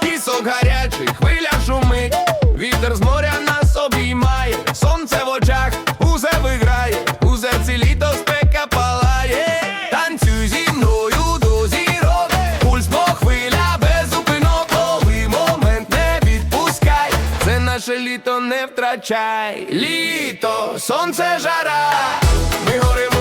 Пісок гарячий, хвиля шумить, вітер з моря нас обіймає, сонце в очах, узе виграє, у зерці літо спека палає, танцюй зі мною до зірок, пульс по хвиля без зупинок, момент не відпускай, це наше літо не втрачай, літо, сонце жара, ми горимо.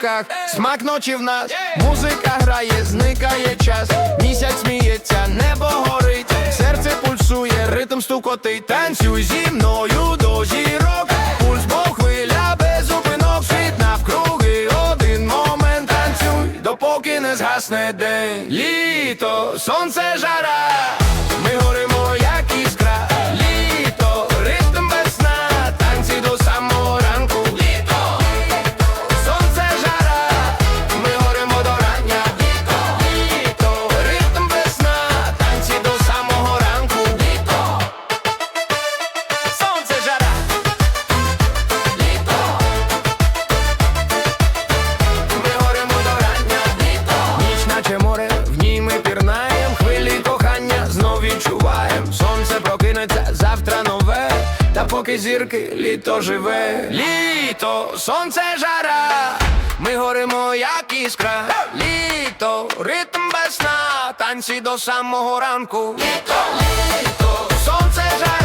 Руках, смак ночі в нас, музика грає, зникає час, місяць сміється, небо горить, серце пульсує, ритм стукотить, танцюй зі мною до зірок, пульс бо хвиля без зупинок, світ навкруги, один момент. Танцюй, допоки не згасне день. Літо, сонце жара, ми пірнаєм, хвилі кохання знов відчуваєм. Сонце прокинеться завтра нове. Та поки зірки літо живе, літо, сонце жара, ми горимо, як іскра, літо, ритм весна, танці до самого ранку. Літо, літо, сонце жара.